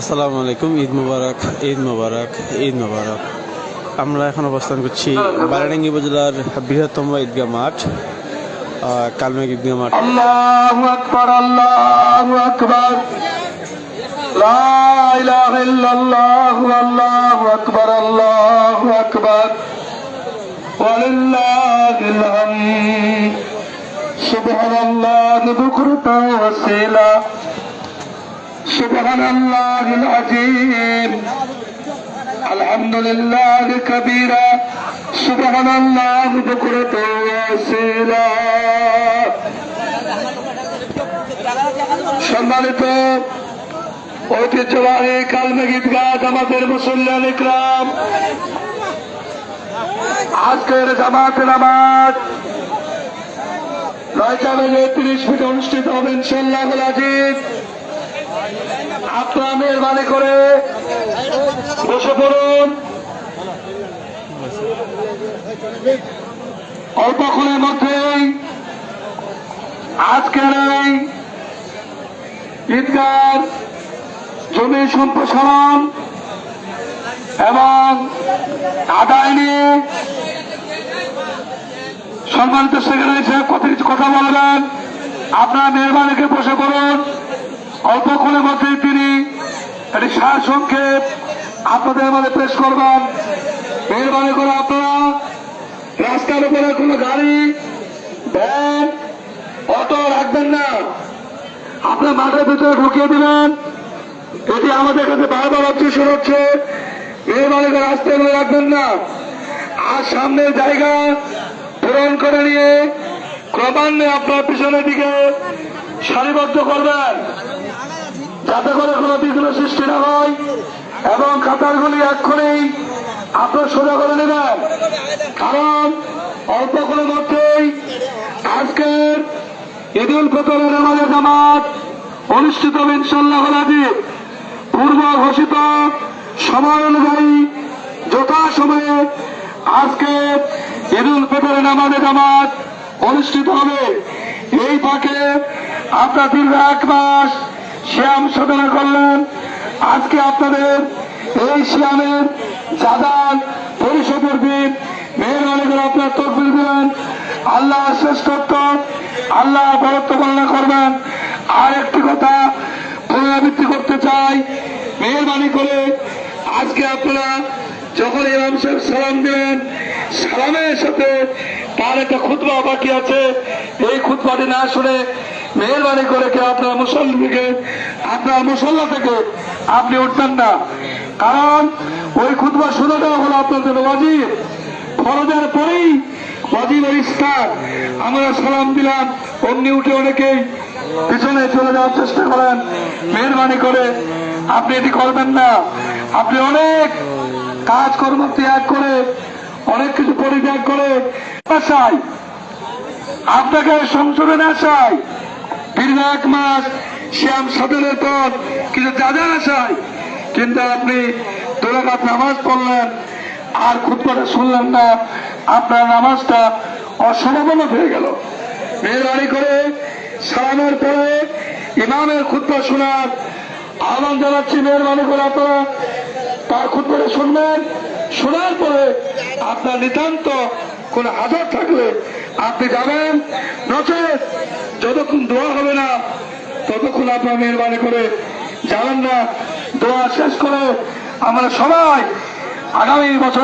আসসালামু আলাইকুম, ঈদ মুবারক ঈদ মুবারক ঈদ মুবারক। আমরা এখন অবস্থান করছি বারাডাঙ্গি উপজেলার বৃহত্তম ঈদগাহ মাঠ কালমেঘ ঈদগাহ মাঠ। আল্লাহু আকবার আল্লাহু আকবার। লা ইলাহা ইল্লাল্লাহু, আল্লাহু আকবার আল্লাহু আকবার। হামদ সুবহানাল্লাহি বুকরাতা ওয়া سبحان الله العظيم الحمد لله كبيرا سبحان الله بكرة وسيلة সম্মানিত ঐতিহ্যবাহী কালমেঘিত গাছ আমাদের মুসল্লান ইকরাম আজকের জামাতে নামাজ নয়টা বেজে তিরিশ মিনিট অনুষ্ঠিত হবে ইনশাল্লাহ আজিজ আপনারা মেহরবানি করে বসে পড়ুন। অল্পক্ষণের মধ্যেই আজকের এই ঈদগার জমি সম্প্রসারণ এবং আদায় নিয়ে সম্মানিত সেক্রেটারি সাহেব কত কিছু কথা বলবেন। আপনারা মেহরবানিকে বসে পড়ুন। অল্পক্ষণের মধ্যেই তিনি একটি সার সংক্ষেপ। আপনাদের মধ্যে পেশ করবেন মেহরবানি করে আপনারা। রাস্তার উপরে কোনো গাড়ি, ভ্যান, অটো রাখবেন না। আপনার মাঠের ভিতরে ঢুকিয়ে দিবেন এটি আমাদের কাছে বারবার অবজেকশন হচ্ছে। এই মালিক রাস্তায় রাখবেন না। আর সামনের জায়গা পূরণ করে নিয়ে ক্রমান্বয়ে আপনার পিছনের দিকে সারিবদ্ধ করবেন। যাতে করে কোনো বিঘ্ন সৃষ্টি না হয় এবং কাতারগুলি এক্ষুনি আপনার সোজা করে নেবেন। কারণ অল্প কোনো মধ্যেই আজকের ঈদুল ফিতরের আমাদের জামাত অনুষ্ঠিত হবে ইনশাল্লাহ পূর্ব ঘোষিত সময় অনুযায়ী যথাসময়ে আজকে ঈদুল ফতরের আমাদের জামাত অনুষ্ঠিত হবে। এই ফাঁকে আপনার দীর্ঘ এক মাস শ্যাম সাধনা করলেন। আজকে আপনাদের এই শ্যামের জাদান পরিশোধের দিন। মেহরবানি করে আপনার তকবির দিলেন। আল্লাহ শ্রেষ্ঠত্ব আল্লাহ বরত্ব বর্ণনা করবেন। আর একটি কথা পুনরাবৃত্তি করতে চাই। মেহরবানি করে আজকে আপনারা যখন ইমাম সাহেব সালাম দিলেন, সালামের সাথে তার একটা খুতবা বাকি আছে। এই খুতবাটি না শুনে মেহরবানি করে কেউ আপনার মুসল্লি থেকে, আপনার মুসল্লা থেকে আপনি উঠবেন না। কারণ ওই খুতবা শুনে দেওয়া হলো আপনাদের ওয়াজিব। ফরজের পরেই ওয়াজিবের ইস্তার আমরা সালাম দিলাম, অমনি উঠে অনেকেই পিছনে চলে যাওয়ার চেষ্টা করেন। মেহরবানি করে আপনি এটি করবেন না। আপনি অনেক কাজকর্ম ত্যাগ করে, অনেক কিছু পরিত্যাগ করে আশায় আপনাকে সংশোধনে আসায় দীর্ঘ এক মাস শ্যাম সাধনের পর কিছু যা আসায় কিন্তু আপনি দোলাঘাত নামাজ পড়লেন, আর খুদ্টা শুনলেন না, আপনার নামাজটা অসমাপন হয়ে গেল। মেহরবানি করে সালামের পরে ইমামের খুদ্া শোনার আহ্বান জানাচ্ছি মেহরবানি করে আপনারা। তার খুদ্া শুনবেন, শোনার পরে আপনার নিতান্ত কোন হাজার থাকলে আপনি যাবেন। নচেত যতক্ষণ দোয়া হবে না, ততক্ষণ আপনার মেহরবানি করে যাবেন না। দোয়া শেষ করে আমরা সবাই আগামী বছর